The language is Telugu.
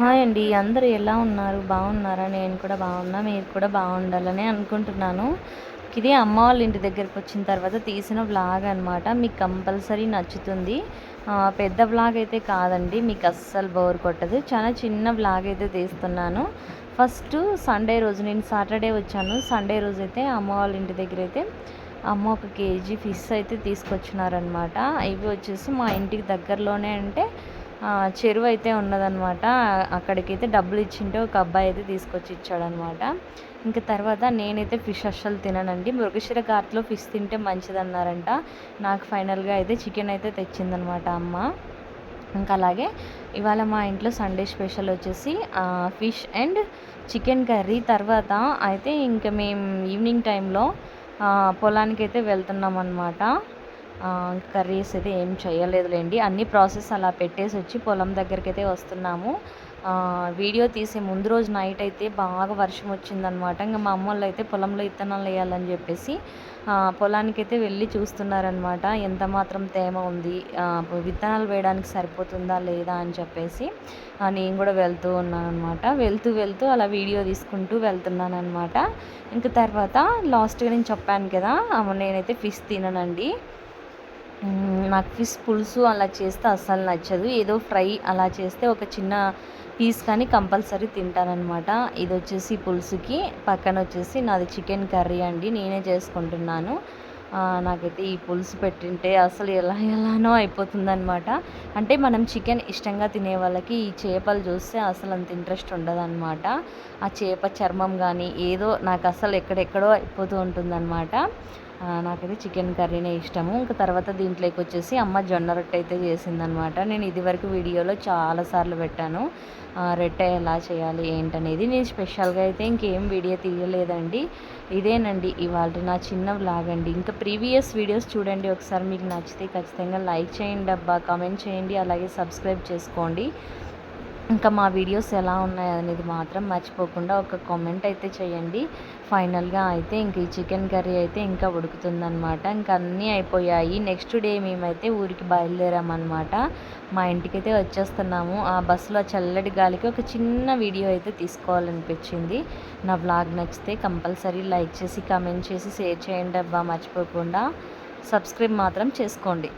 హాయ్ అండి. అందరూ ఎలా ఉన్నారు? బాగున్నారా? నేను కూడా బాగున్నా మీరు కూడా బాగుండాలని అనుకుంటున్నాను. ఇది అమ్మ వాళ్ళ ఇంటి దగ్గరికి వచ్చిన తర్వాత తీసిన వ్లాగ్ అనమాట మీకు కంపల్సరీ నచ్చుతుంది. పెద్ద వ్లాగ్ అయితే కాదండి. మీకు అస్సలు బోర్ కొట్టదు. చాలా చిన్న వ్లాగ్ అయితే తీస్తున్నాను. ఫస్ట్ సండే రోజు నేను సాటర్డే వచ్చాను. సండే రోజు అయితే అమ్మ వాళ్ళ ఇంటి దగ్గర అయితే అమ్మ ఒక కేజీ ఫిష్ అయితే తీసుకొచ్చినారనమాట ఇవి వచ్చేసి మా ఇంటికి దగ్గరలోనే అంటే చెరువు అయితే ఉన్నదనమాట అక్కడికైతే డబ్బులు ఇచ్చింటే ఒక అబ్బాయి అయితే తీసుకొచ్చి ఇచ్చాడనమాట ఇంకా తర్వాత నేనైతే ఫిష్ అస్సలు తిననండి. మృగశిర ఘాట్లో ఫిష్ తింటే మంచిదన్నారంట. నాకు ఫైనల్గా అయితే చికెన్ అయితే తెచ్చిందనమాట అమ్మ. ఇంకా అలాగే ఇవాళ మా ఇంట్లో సండే స్పెషల్ వచ్చేసి ఫిష్ అండ్ చికెన్ కర్రీ. తర్వాత అయితే ఇంకా మేము ఈవినింగ్ టైంలో పొలానికి అయితే వెళ్తున్నాం అనమాట కర్రీస్ అయితే ఏం చేయలేదులేండి. అన్ని ప్రాసెస్ అలా పెట్టేసి వచ్చి పొలం దగ్గరికి అయితే వస్తున్నాము వీడియో తీసే ముందు రోజు నైట్ అయితే బాగా వర్షం వచ్చిందనమాట ఇంకా మా అమ్మ వాళ్ళు అయితే పొలంలో విత్తనాలు వేయాలని చెప్పేసి పొలానికి అయితే వెళ్ళి చూస్తున్నారనమాట ఎంత మాత్రం తేమ ఉంది విత్తనాలు వేయడానికి సరిపోతుందా లేదా అని చెప్పేసి నేను కూడా వెళ్తూ ఉన్నాను అనమాట వెళ్తూ వెళ్తూ అలా వీడియో తీసుకుంటూ వెళ్తున్నాను అనమాట ఇంకా తర్వాత లాస్ట్గా నేను చెప్పాను కదా నేనైతే ఫిష్ తిననండి. నాకు ఫిష్ పులుసు అలా చేస్తే అస్సలు నచ్చదు. ఏదో ఫ్రై అలా చేస్తే ఒక చిన్న పీస్ కానీ కంపల్సరీ తింటానమాట ఇది వచ్చేసి పులుసుకి పక్కన వచ్చేసి నాది చికెన్ కర్రీ అండి నేనే చేసుకుంటున్నాను. నాకైతే ఈ పులుసు పెట్టింటే అసలు ఎలా ఎలానో అయిపోతుందన్నమాట. అంటే మనం చికెన్ ఇష్టంగా తినే వాళ్ళకి ఈ చేపలు చూస్తే అసలు అంత ఇంట్రెస్ట్ ఉండదన్నమాట. ఆ చేప చర్మం కానీ ఏదో నాకు అసలు ఎక్కడెక్కడో అయిపోతూ ఉంటుందన్నమాట. నాకైతే చికెన్ కర్రీనే ఇష్టము. ఇంకా తర్వాత దీంట్లోకి వచ్చేసి అమ్మ జొన్న రొట్టె అయితే చేసిందనమాట. నేను ఇదివరకు వీడియోలో చాలాసార్లు పెట్టాను. రొట్టె ఎలా చేయాలి ఏంటనేది. నేను స్పెషల్గా అయితే ఇంకేం వీడియో తీయలేదండి. ఇదేనండి ఇవాళ నా చిన్న వ్లాగ్ అండి ఇంకా ప్రీవియస్ వీడియోస్ చూడండి ఒకసారి. మీకు నచ్చితే ఖచ్చితంగా లైక్ చేయండి అబ్బా కామెంట్ చేయండి. అలాగే సబ్స్క్రైబ్ చేసుకోండి. ఇంకా మా వీడియోస్ ఎలా ఉన్నాయి అనేది మాత్రం మర్చిపోకుండా ఒక కామెంట్ అయితే చేయండి. ఫైనల్గా అయితే ఇంక ఈ చికెన్ కర్రీ అయితే ఇంకా ఉడుకుతుందనమాట ఇంకా అన్నీ అయిపోయాయి. నెక్స్ట్ డే మేమైతే ఊరికి బయలుదేరామన్నమాట. మా ఇంటికైతే వచ్చేస్తున్నాము. ఆ బస్సులో చల్లటి గాలికి ఒక చిన్న వీడియో అయితే తీసుకోవాలనిపించింది. నా బ్లాగ్ నచ్చితే కంపల్సరీ లైక్ చేసి కామెంట్ చేసి షేర్ చేయండి అబ్బా. మర్చిపోకుండా సబ్స్క్రైబ్ మాత్రం చేసుకోండి.